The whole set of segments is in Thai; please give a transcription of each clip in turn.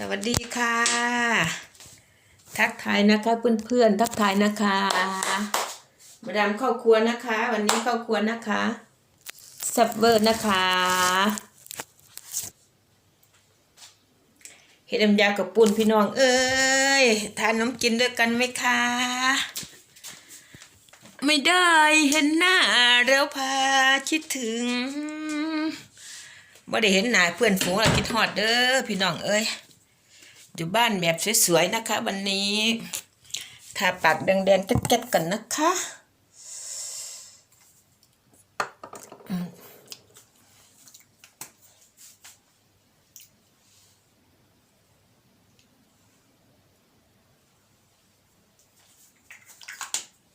สวัสดีค่ะ ทักทายนะคะเพื่อนๆทักทายนะคะมาดามเข้าครัวนะคะ วันนี้เข้าครัวนะคะแซับเวอร์นะคะเห็ดน้ำยากับปุ่นพี่น้อง เอ้ยทานน้ำกินด้วยกันไหมคะ ไม่ได้เห็นหน้าแล้วพาคิดถึงบ่ได้เห็นหน้าเพื่อนฝูงเราคิดฮอดเด้อพี่น้องเอ้ย อยู่บ้านแบบสวยๆนะคะ วันนี้ทาปากแดงๆแก๊ดๆกันนะคะอืม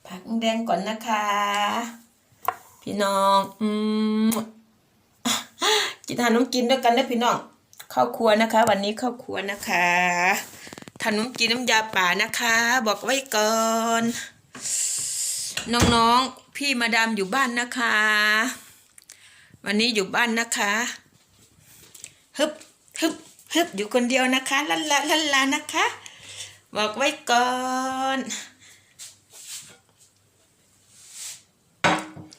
ผักแดงก่อนนะคะ พี่น้อง อืมกินทานน้ำกินด้วยกันนะพี่น้อง ข้าวครัวนะคะ วันนี้ข้าวครัวนะคะทานน้ำกินน้ำยาป่านะคะ บอกไว้ก่อนน้องๆพี่มาดามอยู่บ้านนะคะ วันนี้อยู่บ้านนะคะฮึบฮึบฮึบอยู่คนเดียวนะคะลันลาลันลานะคะ บอกไว้ก่อน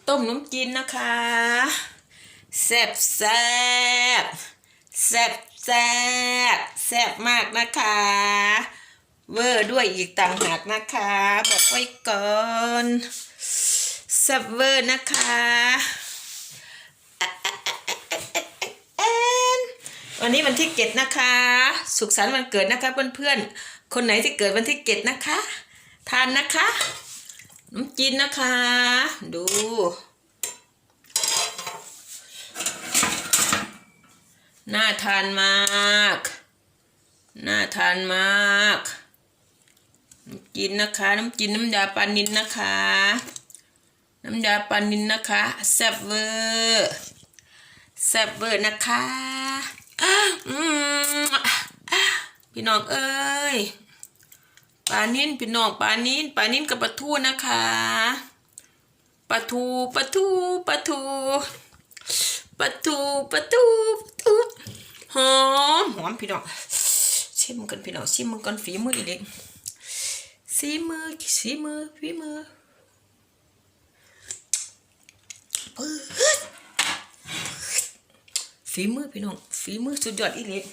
ต้มน้ำจีนนะคะแซ่บแซ่บแซ่บ แซ่บแซ่บมากนะคะ เวอร์ด้วยอีกต่างหากนะคะ บอกไว้ก่อนแซ่บเวอร์นะคะวันนี้วันที่เจ็ดนะคะ สุขสันต์วันเกิดนะคะเพื่อนๆ คนไหนที่เกิดวันที่เจ็ดนะคะ ทานนะคะน้ำจีนนะคะ ดู น่าทานมาก น่าทานมากน้ำจีนนะคะ น้ำจีนน้ำยาปลานินนะคะ น้ำยาปลานินนะคะแซ่บเวอร์แซ่บเวอร์นะคะพี่น้องเอ้ยปลานิ่นพี่น้องปลานิ่นปลานิ่นกับปลาทูนะคะปลาทูปลาทูปลาทู ปลาทูปลาทูปลาทูหอมหอมพี่น้องชิมกันพี่น้องชิมมันกันฝีมืออีเด็กสีมือสีมือฝีมือปื๊ดฝีมือพี่น้องฝีมือสุดยอดอีเล็ก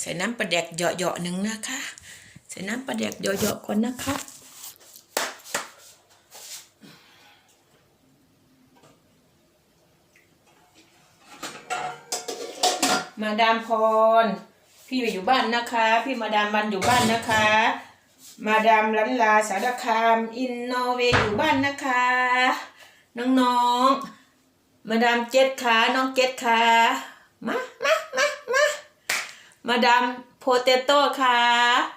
ใส่น้ำปลาแดกเหยาะๆหนึ่งนะคะ ใส่น้ำปลาแดกเหยาะๆก่อนนะคะ มาดามพร พี่ไปอยู่บ้านนะคะ พี่มาดามวันอยู่บ้านนะคะ มาดามลันลาสารคาม อินโนเวย์อยู่บ้านนะคะ น้องๆ มาดามเจ็ดขาน้องเจ็ดขามามามามามาดามโพเตโต้ค่ะ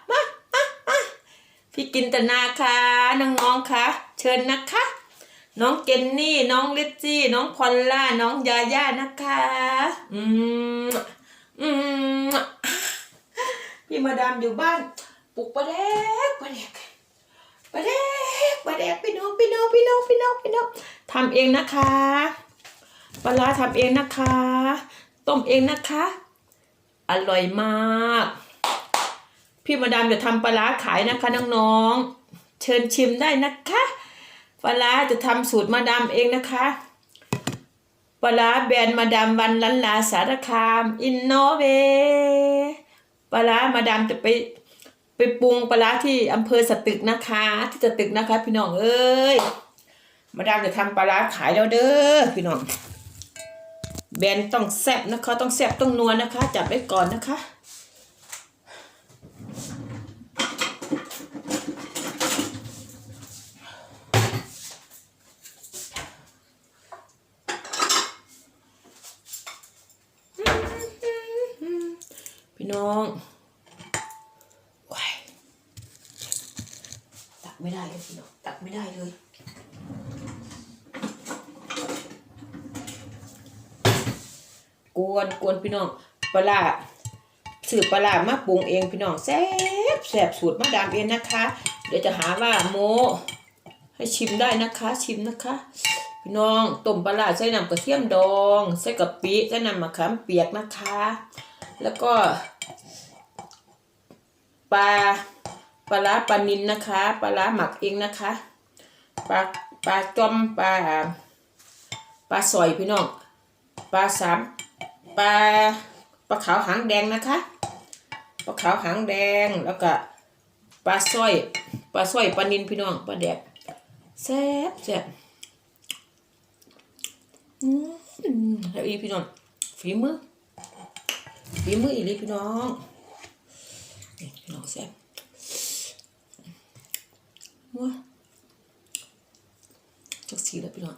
มามามาพี่กินตนาค่ะน้องๆค่ะ เชิญนะคะน้องเจนนี่ น้องลิซซี่น้องพอลล่า น้องยาย่านะคะ อืม อืมพี่มาดามอยู่บ้านปลูกปลาแดกปลาแดกปลาแดกปลาแดกพี่น้องพี่น้องพี่น้องพี่น้องพี่น้องทำเองนะคะปลาร้าทำเองนะคะ ต้มเองนะคะ อร่อยมาก พี่มาดามจะทำปลาร้าขายนะคะน้องๆเชิญชิมได้นะคะปลาร้าจะทำสูตรมาดามเองนะคะ ปลาแบรนด์มาดามวันลันลาสารคาม อินโนเวปลามาดามจะไปไปปรุงปลาที่อำเภอสตึกนะคะ ที่สตึกนะคะ พี่น้องเอ้ยมาดามจะทำปลาร้าขายแล้วเด้อพี่น้องแบรนด์ต้องแซ่บนะคะ ต้องแซ่บต้องนัวนะคะ จับไว้ก่อนนะคะ พี่น้องว้ายตัก ไม่ได้เลยพี่น้องตักไม่ได้เลยกวนกวนพี่น้องปลาสืบปลามาปรุงเองพี่น้องแซ่บแซ่บสูตรมาดามเองนะคะ เดี๋ยวจะหาว่าโมให้ชิมได้นะคะ ชิมนะคะ พี่น้องต้มปลาร้าใส่น้ำกระเทียมดองใส่กะปิใส่น้ำมะขามเปียกนะคะ แล้วก็ปลา ปลาร้าปลานินนะคะ ปลาร้าหมักเองนะคะปลาปลาจอมปลาปลาสอยพี่น้องปลาสามปลาปลาขาวหางแดงนะคะปลาขาวหางแดงแล้วก็ปลาสร้อยปลาสร้อยปลานินพี่น้องปลาแดกแซ่บแซ่บอืมแล้วอีพี่น้องฝีมือฝีมืออีลีพี่น้องนี่พี่น้องแซ่บ ว้าจักสีแล้วพี่น้อง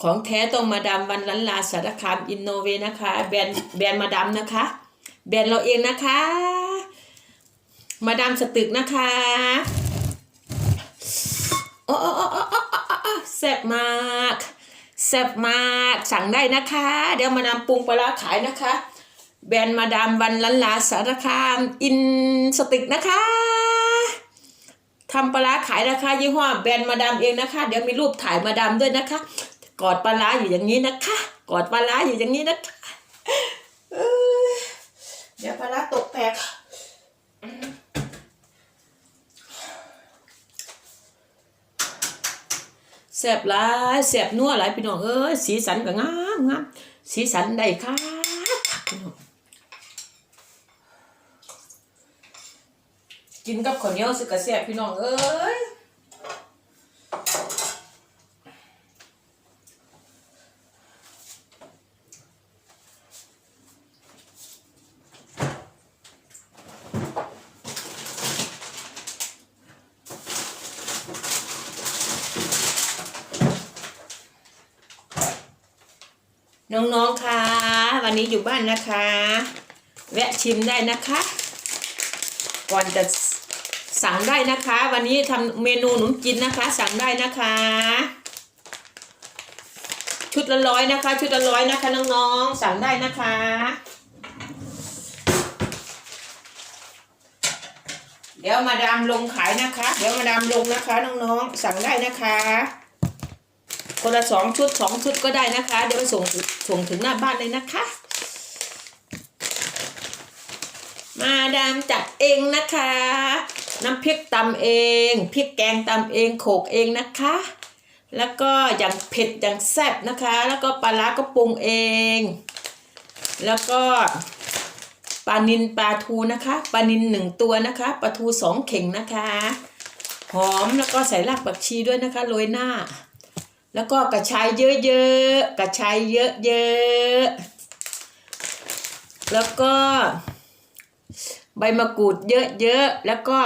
ของแท้ต้องมาดามวันลันลาสารคามอินโนเวนะคะ แบรนด์แบรนด์มาดามนะคะ แบรนด์เราเองนะคะ มาดามสตึกนะคะโอ้โอ้โอ้โอ้โอ้โอ้โอ้แซ่บมากแซ่บมากสั่งได้นะคะ เดี๋ยวมาดามปรุงปลาร้าขายนะคะ แบรนด์มาดามวันลันลาสารคามอินสตึกนะคะ ทำปลาขายนะคะยี่ห้อแบรนด์มาดามเองนะคะ เดี๋ยวมีรูปถ่ายมาดามด้วยนะคะ กอดปลาอยู่อย่างนี้นะคะ กอดปลาอยู่อย่างนี้นะคะเดี๋ยวปลาร้าตกแตกแสบหลายแสบนัวหลายพี่น้องเอ้ยสีสันก็งามงามสีสันได้ค่ะพี่น้อง กินกับข้าวเหนียวสิกระแสบพี่น้องเอ้ยน้องๆ ค่ะ วันนี้อยู่บ้านนะคะ แวะชิมได้นะคะ ก่อนจะ สั่งได้นะคะ วันนี้ทำเมนูหนุนกินนะคะ สั่งได้นะคะ ชุดละร้อยนะคะ ชุดละร้อยนะคะน้องๆสั่งได้นะคะเดี๋ยวมาดามลงขายนะคะ เดี๋ยวมาดามลงนะคะน้องๆสั่งได้นะคะ คนละสองชุดสองชุดก็ได้นะคะ เดี๋ยวส่งส่งถึงหน้าบ้านเลยนะคะ มาดามจัดเองนะคะ น้ำพริกตำเองพริกแกงตำเองโขกเองนะคะ แล้วก็อย่างเผ็ดอย่างแซ่บนะคะ แล้วก็ปลาร้าก็ปรุงเอง แล้วก็ปลานินปลาทูนะคะปลานินหนึ่งตัวนะคะปลาทูสองเข่งนะคะหอมแล้วก็ใส่รากผักชีด้วยนะคะโรยหน้า แล้วก็กระชายเยอะๆกระชายเยอะๆแล้วก็ ใบมะกรูดเยอะๆ แล้วก็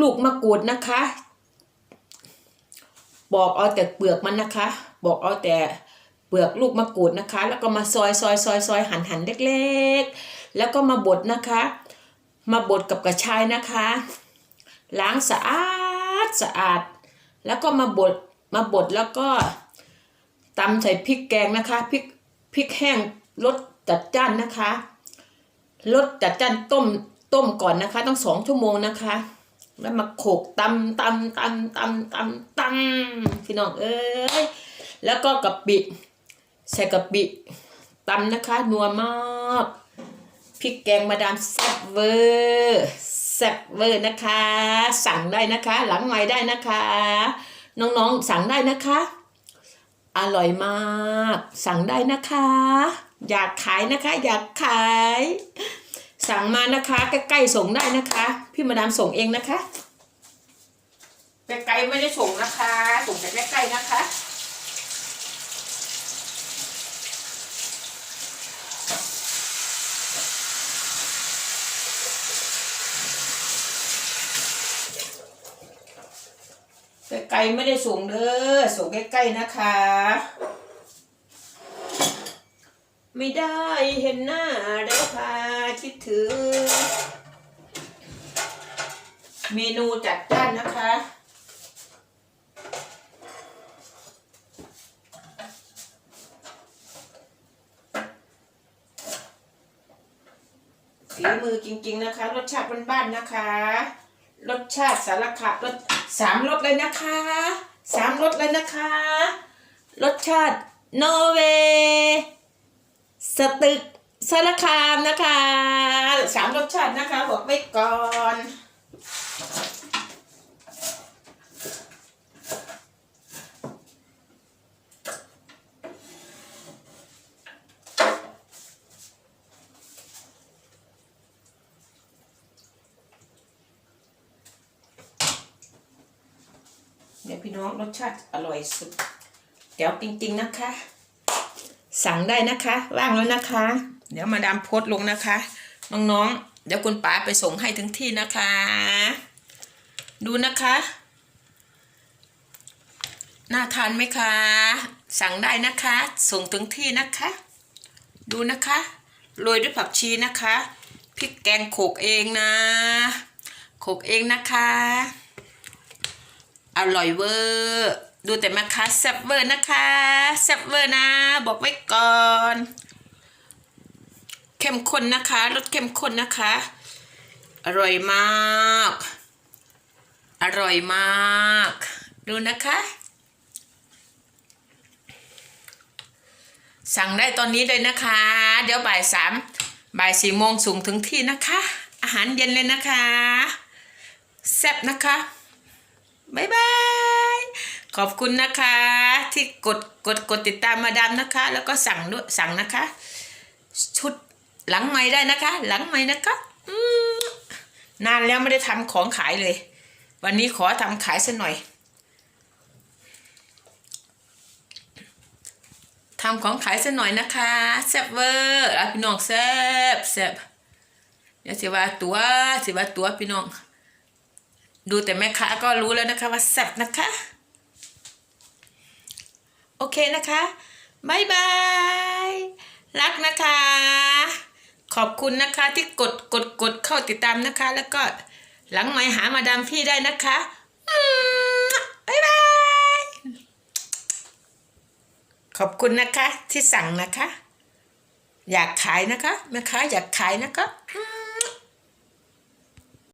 ลูกมะกรูดนะคะ บอกเอาแต่เปลือกมันนะคะ บอกเอาแต่เปลือกลูกมะกรูดนะคะ แล้วก็มาซอยซอยซอยซอยหั่นหั่นเล็กๆ แล้วก็มาบดนะคะ มาบดกับกระชายนะคะ ล้างสะอาดสะอาด แล้วก็มาบดมาบดแล้วก็ตำใส่พริกแกงนะคะพริกพริกแห้งรสจัดจ้านนะคะรสจัดจ้านต้ม ต้มก่อนนะคะ ต้องสองชั่วโมงนะคะ แล้วมาโขกตำตำตำตำตำตำพี่น้องเอ้ยแล้วก็กะปิใส่กะปิตำนะคะนัวมากพริกแกงมาดามแซ่บเวอร์แซ่บเวอร์นะคะ สั่งได้นะคะ หลังไม้ได้นะคะ น้องๆสั่งได้นะคะ อร่อยมาก สั่งได้นะคะ อยากขายนะคะ อยากขาย สั่งมานะคะใกล้ๆส่งได้นะคะ พี่มาดามส่งเองนะคะไกลๆไม่ได้ส่งนะคะ ส่งแต่ใกล้ๆนะคะไกลๆไม่ได้ส่งเด้อส่งใกล้ๆนะคะ ไม่ได้เห็นหน้าได้พาคิดถึง เมนูจัดจ้านนะคะ ฝีมือจริงๆนะคะ รสชาติบ้านๆนะคะ รสชาติสารคารสสามรสเลยนะคะสามรสเลยนะคะ รสชาตินอร์เวย์ สตึกสารคามนะคะสามรสชาตินะคะ บอกไว้ก่อนเดี๋ยวพี่น้องรสชาติอร่อยสุด เดี๋ยวจริง ๆ นะคะ สั่งได้นะคะว่างแล้วนะคะ เดี๋ยวมาดามโพสลงนะคะ น้องๆ เดี๋ยวคุณป๋าไปส่งให้ถึงที่นะคะ ดูนะคะน่าทานไหมคะ สั่งได้นะคะ ส่งถึงที่นะคะ ดูนะคะโรยด้วยผักชีนะคะพริกแกงโขกเองนะโขกเองนะคะ อร่อยเวอร์ ดูแต่มาคะแซ่บเวอร์นะคะแซ่บเวอร์นะ บอกไว้ก่อน เข้มข้นนะคะรสเข้มข้นนะคะ อร่อยมาก อร่อยมาก ดูนะคะ สั่งได้ตอนนี้เลยนะคะ เดี๋ยวบ่ายสามบ่ายสี่โมงสูงถึงที่นะคะ อาหารเย็นเลยนะคะแซ่บนะคะบายบาย ขอบคุณนะคะ ที่กดกดกดติดตามมาดามนะคะ แล้วก็สั่งด้วยสั่งนะคะ ชุดหลังไม้ได้นะคะ หลังไม้นะคะนานแล้วไม่ได้ทำของขายเลย วันนี้ขอทำขายสักหน่อยทำของขายสักหน่อยนะคะแซ่บเวอร์อะพี่น้องแซ่บแซ่บอย่าสิว่าตัวสิว่าตัวพี่น้อง ดูแต่แม่ค้าก็รู้แล้วนะคะว่าแซ่บนะคะ โอเคนะคะบายบาย รักนะคะ ขอบคุณนะคะที่กดกดกดเข้าติดตามนะคะ แล้วก็หลังไมค์หามาดามพี่ได้นะคะบายบาย ขอบคุณนะคะที่สั่งนะคะ อยากขายนะคะแม่ค้าอยากขายนะคะ